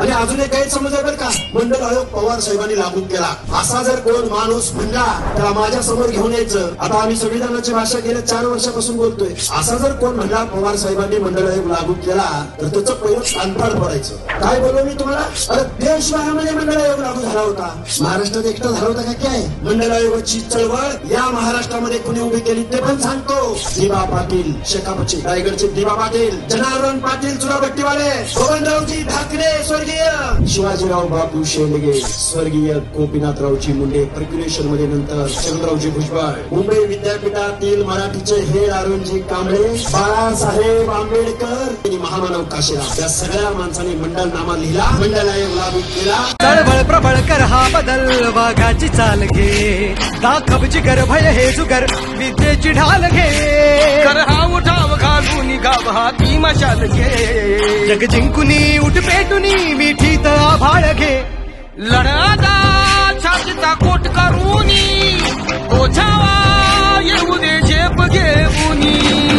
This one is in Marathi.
आणि अजून एक गैरसमज आहे बरं का. मंडळ आयोग पवार साहेबांनी लागू केला. असा जर कोण माणूस म्हणला त्याला माझ्यासमोर घेऊन यायचं. आता आम्ही संविधानाची भाषा गेल्या चार वर्षापासून बोलतोय. असा जर कोण म्हणला पवार साहेबांनी मंडल आयोग लागू केला तर त्याचं पहिलं कानफाड पडायचं. काय बोललो मी तुम्हाला? अरे देशभरामध्ये मंडळ आयोग लागू झाला होता. महाराष्ट्रात एकटा झाला होता का काय? मंडळ आयोगाची चळवळ या महाराष्ट्रामध्ये कुणी उभी केली ते पण सांगतो. दिबा पाटील शेकापचे रायगडचे दिबा पाटील जनार्दन पाटील चुराभट्टीवाले गोविंदरावजी ठाकरे स्वर्गीय शिवाजीराव बापू शेंडगे स्वर्गीय गोपीनाथरावजी मुंडे पर्क्युलेशनमध्ये नंतर चंद्ररावजी भुजबळ. मुंबई विद्यापीठातील मराठीचे हे अरुणजी कांबळे बाळासाहेब आंबेडकर आणि महामानव काशीराम. या सगळ्या माणसांनी मंडळ नामा लिहिला मंडळ आयोग लागू केला. तळबळ प्रबळ कर हा बदल वाघाची चाल घे. दाखव जिगर भय हे जुगर विद्येची ढाल घे. कर हा घालून गाव हाती मशाल घे जग जिंकुनी उठ पेटुनी मिठी आभाळ घे. लढादा छातीचा कोट